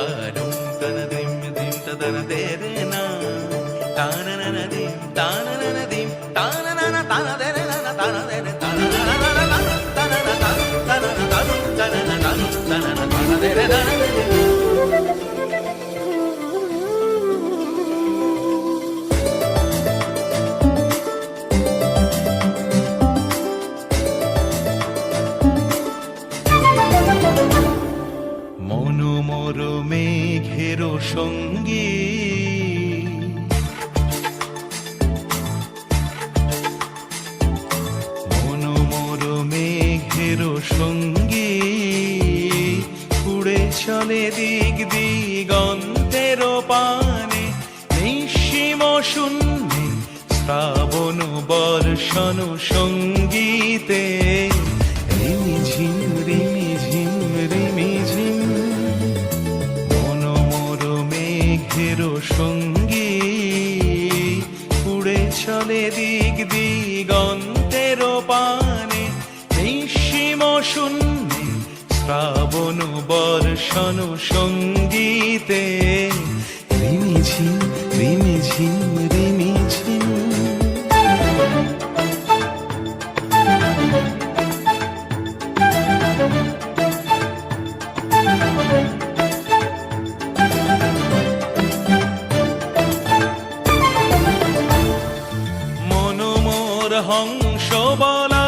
താരും തനതിം ദിം തനദേന താനനനദിം താനനനദിം താനനന താനദേന താനദേന সঙ্গী। মেঘের সঙ্গী। দিক দিগন্তের পানে। নিঃসীম শূন্যে শ্রাবণ বর্ষণ সঙ্গীতে। চলে দিক দিগন্তের পানে সীম শূন্যে শ্রাবণ বর্ষণ সঙ্গীতে রিমি ঝিম রিমি ঝিম volar.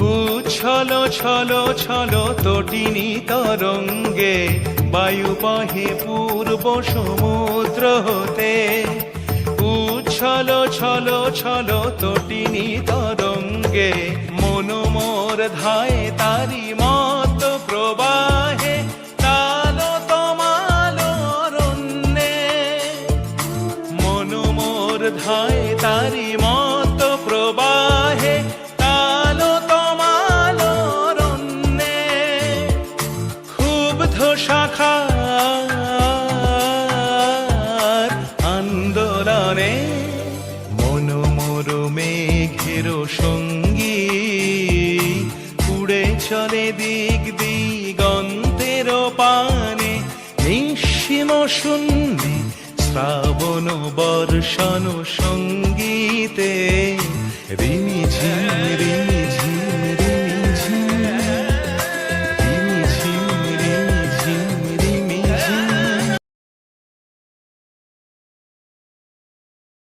উচ্ছল, ছল ছল তটিনী তরঙ্গে, বায়ু বহে পূর্ব সমুদ্র হতে। উচ্ছল, ছল ছল তটিনী তরঙ্গে, মনোমর মোর ধায় তারি মত প্রবাহে তারে দিক দিগন্তের পানে নিঃসীম শূন্যে শ্রাবণ বর্ষণ সঙ্গীতে রিমি রিমি